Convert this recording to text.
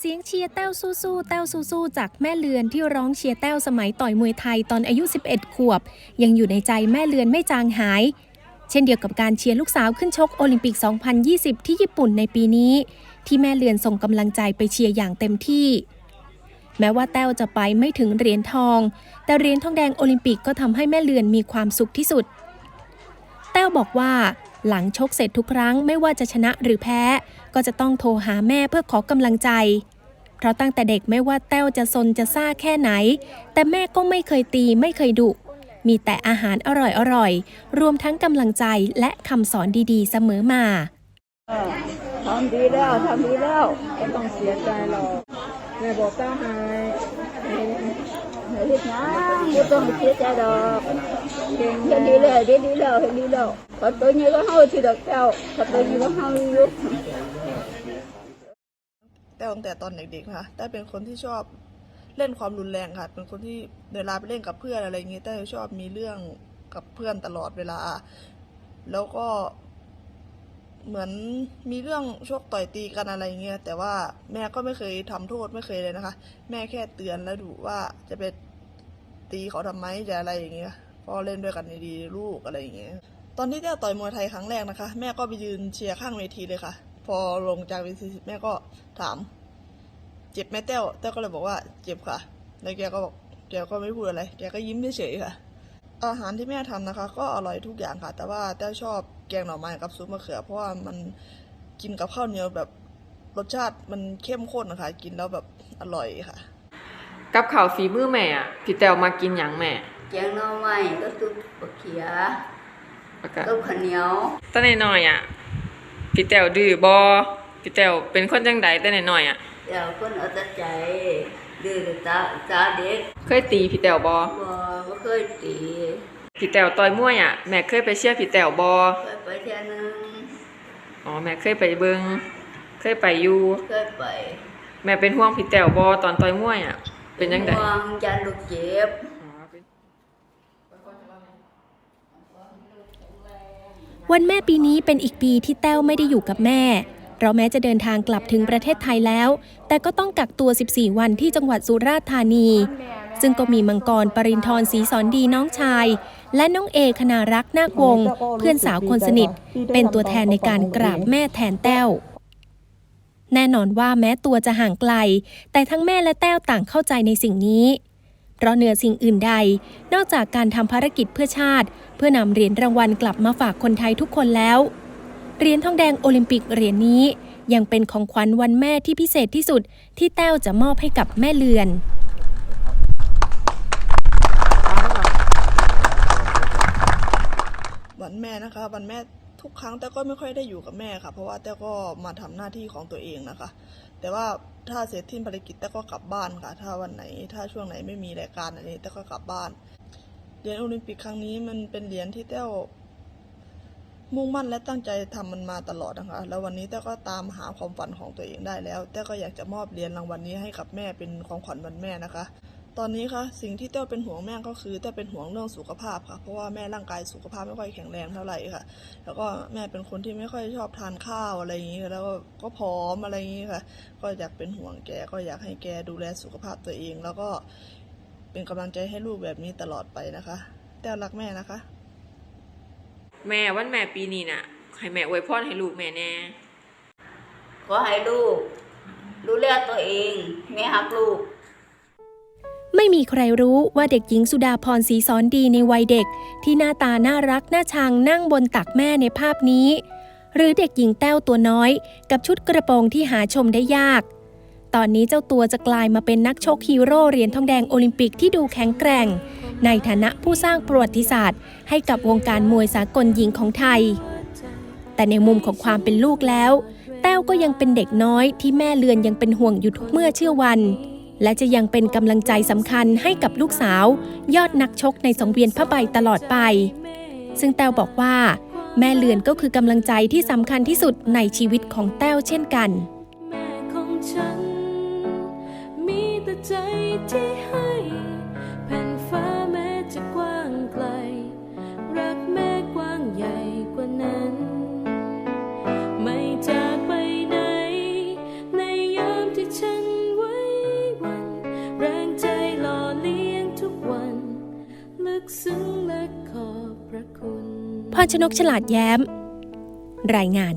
เสียงเชียร์แต้วสู้ๆแต้วสู้ๆจากแม่เลือนที่ร้องเชียร์แต้วสมัยต่อยมวยไทยตอนอายุ 11 ขวบ ยังอยู่ในใจแม่เลือนไม่จางหาย เช่นเดียวกับการเชียร์ลูกสาวขึ้นชกโอลิมปิก 2020 ที่ญี่ปุ่นในปีนี้ ที่แม่เลือนส่งกำลังใจไปเชียร์อย่างเต็มที่ แม้ว่าแต้วจะไปไม่ถึงเหรียญทอง แต่เหรียญทองแดงโอลิมปิกก็ทำให้แม่เลือนมีความสุขที่สุด แต้วบอกว่า หลังชกเสร็จทุกครั้งไม่ว่าจะชนะหรือแพ้ ก็จะต้องโทรหาแม่เพื่อขอกำลังใจ เพราะตั้งแต่เด็กไม่ว่าแต้วจะซนจะซ่าแค่ไหน แต่แม่ก็ไม่เคยตีไม่เคยดุ มีแต่อาหารอร่อยๆรวมทั้งกำลังใจและคำสอนดีๆ เสมอมาทำดีแล้วทำดีแล้วไม่ต้องเสียใจหรอกแม่บอกก้าหายให้ให้เฮ็ดนะไม่ต้องเสียใจดอก เก่งเฮ็ดดีแล้วเฮ็ดดีแล้วเฮ็ดดีแล้วขอตัวนี้ก็เฮาที่ดอกแก้วขอตัวนี้ก็เฮาอยู่แต่ตั้งแต่ตอนเด็กๆนะคะแต่เป็นคนที่ชอบเล่นความรุนแรงค่ะ เป็นคนที่เวลาไปเล่นกับเพื่อนอะไรอย่างเงี้ยแต่ชอบมีเรื่องกับเพื่อนตลอดเวลา แล้วก็เหมือนมีเรื่องชกต่อยตีกันอะไรเงี้ย แต่ว่าแม่ก็ไม่เคยทำโทษไม่เคยเลยนะคะ แม่แค่เตือนแล้วดูว่าจะไปตีเขาทำไมจะอะไรอย่างเงี้ย พอเล่นด้วยกันดีๆลูกอะไรอย่างเงี้ยตอนที่เต้ต่อยมวยไทยครั้งแรกนะคะ แม่ก็ไปยืนเชียร์ข้างเวทีเลยค่ะ พอลงจากเวทีแม่ก็ถาม เจ็บไหมเต้วเต้วก็เลยบอกว่าเจ็บค่ะแล้วแกก็บอกแกก็ไม่พูดอะไรแกก็ยิ้มเฉยๆค่ะ อาหารที่แม่ทำนะคะ ก็อร่อยทุกอย่างค่ะ แต่ว่าเต้วชอบแกงหน่อไม้กับซุปมะเขือ เพราะว่ามันกินกับข้าวเหนียวแบบรสชาติมันเข้มข้นนะคะ กินแล้วแบบอร่อยค่ะ กับข้าวฝีมือแม่อะพี่แต้วมากินหยังแม่ แกงหน่อไม้ก็ซุปบักเขียแล้วก็กับข้าวเหนียวตอนน้อยๆอะพี่แต้วดื้อบ่พี่แต้วเป็นคนจังใดแต่น้อยๆอะเดี๋ยวคนเอาแต่ใจดื้อตาตาเด็ก เคยตีพี่แต้วบ่บ่บ่เคยตีพี่แต้วต่อยมวยอะแม่เคยไปเชียร์พี่แต้วบ่เคยไปเที่ยวนึงอ๋อแม่เคยไปเบิ่งเคยไปอยู่เคยไป แม่เป็นห่วงพี่แต้วบ่ตอนต่อยมวยอะเป็นจังไดห่วงยันลูกเจ็บ อ๋อเป็น วันแม่ปีนี้เป็นอีกปีที่แต้วไม่ได้อยู่กับแม่เราแม้จะเดินทางกลับถึงประเทศไทยแล้ว แต่ก็ต้องกักตัว 14 วันที่จังหวัดสุราษฎร์ธานี ซึ่งก็มีมังกรปรินทร์ศรีสอนดีน้องชาย และน้องเอคณารักษ์นาควงศ์เพื่อนสาวคนสนิท เป็นตัวแทนในการกราบแม่แทนแต้วแน่นอนว่าแม้ตัวจะห่างไกล แต่ทั้งแม่และแต้วต่างเข้าใจในสิ่งนี้ เพราะเหนือสิ่งอื่นใด นอกจากการทำภารกิจเพื่อชาติ เพื่อนำเหรียญรางวัลกลับมาฝากคนไทยทุกคนแล้ว เหรียญทองแดงโอลิมปิกเหรียญนี้ ยังเป็นของขวัญวันแม่ที่พิเศษที่สุด ที่แต้วจะมอบให้กับแม่เลือนวันแม่นะคะวันแม่ ทุกครั้งแต่ก็ไม่ค่อยได้อยู่กับแม่ค่ะ เพราะว่าแต่ก็มาทำหน้าที่ของตัวเองนะคะ แต่ว่าถ้าเสร็จทิ้นภารกิจแต่ก็กลับบ้านค่ะ ถ้าวันไหน ถ้าช่วงไหนไม่มีรายการอะไรแต่ก็กลับบ้านเหรียญโอลิมปิกครั้งนี้มันเป็นเหรียญที่แต้วมุ่งมั่นและตั้งใจทำมันมาตลอดนะคะ แล้ววันนี้แต้ก็ตามหาความฝันของตัวเองได้แล้ว แต้ก็อยากจะมอบเหรียญรางวัลนี้ให้กับแม่เป็นของขวัญวันแม่นะคะ ตอนนี้คะสิ่งที่เต้าเป็นห่วงแม่ก็คือเต้าเป็นห่วงเรื่องสุขภาพค่ะ เพราะว่าแม่ร่างกายสุขภาพไม่ค่อยแข็งแรงเท่าไหร่ค่ะ แล้วก็แม่เป็นคนที่ไม่ค่อยชอบทานข้าวอะไรอย่างนี้ค่ะแล้วก็ก็ผอมอะไรอย่างนี้ค่ะ ก็อยากเป็นห่วงแกก็อยากให้แกดูแลสุขภาพตัวเอง แล้วก็เป็นกำลังใจให้ลูกแบบนี้ตลอดไปนะคะเต้ารักแม่นะคะ แม่วันแม่ปีนี้น่ะให้แม่อวยพรให้ลูกแม่แน่ขอให้ลูกดูแลตัวเอง แม่ฮักลูก ไม่มีใครรู้ว่าเด็กหญิงสุดาพรศรีสอนดีในวัยเด็ก ที่หน้าตาน่ารักน่าชังนั่งบนตักแม่ในภาพนี้ หรือเด็กหญิงแต้วตัวน้อย กับชุดกระโปรงที่หาชมได้ยาก ตอนนี้เจ้าตัวจะกลายมาเป็นนักชกฮีโร่เหรียญทองแดงโอลิมปิกที่ดูแข็งแกร่ง ในฐานะผู้สร้างประวัติศาสตร์ ให้กับวงการมวยสากลหญิงของไทย แต่ในมุมของความเป็นลูกแล้ว แต้วก็ยังเป็นเด็กน้อยที่แม่เลือนยังเป็นห่วงอยู่ทุกเมื่อเชื่อวัน และจะยังเป็นกำลังใจสำคัญให้กับลูกสาว ยอดนักชกในสังเวียนพระใบตลอดไป ซึ่งแต้วบอกว่า แม่เลือนก็คือกำลังใจที่สำคัญที่สุดในชีวิตของแต้วเช่นกัน แม่ของฉัน มีแต่ใจที่ให้ พรชนกฉลาดแย้ม รายงาน